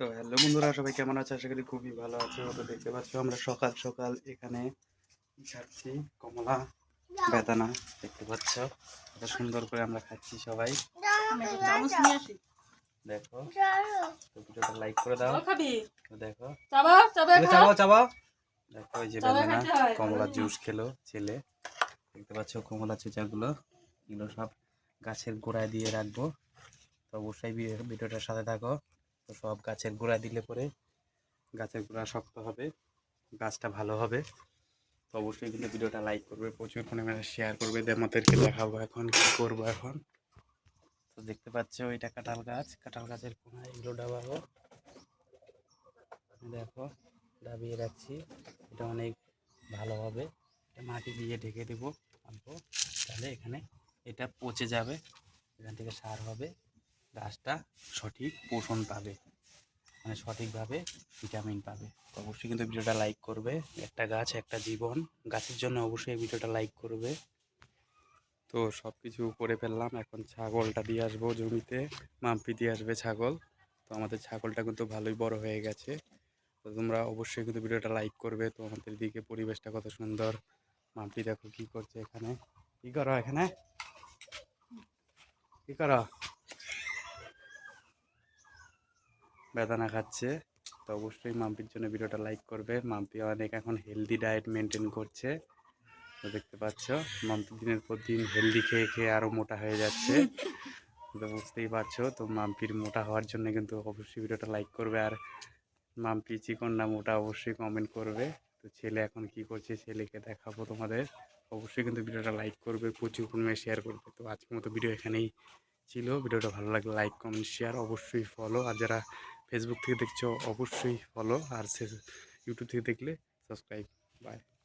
তো হ্যালো বন্ধুরা সবাই কেমন আছে? আশা করি খুবই ভালো আছে। তো দেখতে পাচ্ছ আমরা সকাল সকাল এখানে কি খাচ্ছি কমলা বেদানা দেখতে পাচ্ছ। কত সুন্দর করে আমরা খাচ্ছি সবাই। দেখো তো ভিডিওটা লাইক করে দাও। দেখো। চাবা চাবা এ চাবাও চাবাও দেখো এই যে বেদানা কমলা জুস খেলো ছেলে। দেখতে পাচ্ছ কমলা চেঁচাগুলো। এগুলো সব গাছের গোড়ায় দিয়ে রাখব। তো অবশ্যই ভিডিওটার সাথে থাকো। তো সব গাছের গোড়া দিলে পরে গাছের গোড়া শক্ত হবে, গাছটা ভালো হবে। তো অবশ্যই কিন্তু ভিডিওটা লাইক করবে, প্রচুর পরিমাণে শেয়ার করবে আমাদেরকে দেখাবো এখন কি করব এখন। তো দেখতে পাচ্ছ এটা কাঁঠাল গাছ, কাঁঠাল গাছের কোনায় এগুলো ডাবাবো দেখো, ডাবিয়ে রাখছি, এটা অনেক ভালো হবে। এটা মাটি দিয়ে ঢেকে দেবো অল্প, তাহলে এখানে এটা পচে যাবে, এখান থেকে সার হবে। গাছটা সঠিক পোষণ পাবে মানে সঠিকভাবে ভিটামিন পাবে। অবশ্যই কিন্তু ভিডিওটা লাইক করবে, একটা গাছ, একটা জীবন, গাছের জন্য অবশ্যই ভিডিওটা লাইক করবে। তো সব কিছু করে ফেললাম, এখন ছাগলটা দিয়ে আসব জমিতে, মাম্পি দিয়ে আসবে ছাগল। তো আমাদের ছাগলটা কিন্তু ভালোই বড় হয়ে গেছে। তো তোমরা অবশ্যই কিন্তু ভিডিওটা লাইক করবে, তো আমাদের দিকে পরিবেশটা কত সুন্দর। মাম্পি দেখো কি করছে এখানে। কি করো এখানে? কি করো? বেদানা খাচ্ছে, তো অবশ্যই মাম্পির জন্য ভিডিওটা লাইক করবে। মাম্পি অনেক এখন হেলদি ডায়েট মেনটেন করছে, তো দেখতে পাচ্ছ, মাম্পি দিনের পর দিন হেলদি খেয়ে খেয়ে আরও মোটা হয়ে যাচ্ছে, তো বুঝতেই পারছ, তো মাম্পির মোটা হওয়ার জন্য কিন্তু অবশ্যই ভিডিওটা লাইক করবে, আর মাম্পি চিকন না মোটা অবশ্যই কমেন্ট করবে। তো ছেলে এখন কি করছে ছেলেকে দেখাবো তোমাদের, অবশ্যই কিন্তু ভিডিওটা লাইক করবে, প্রচুর পরিমাণে শেয়ার করবে। তো আজকের মতো ভিডিও এখানেই ছিল, ভিডিওটা ভালো লাগলে লাইক কমেন্ট শেয়ার অবশ্যই ফলো আর যারা ফেসবুক থেকে দেখছ অবশ্যই ফলো আর সে ইউটিউব থেকে দেখলে সাবস্ক্রাইব বাই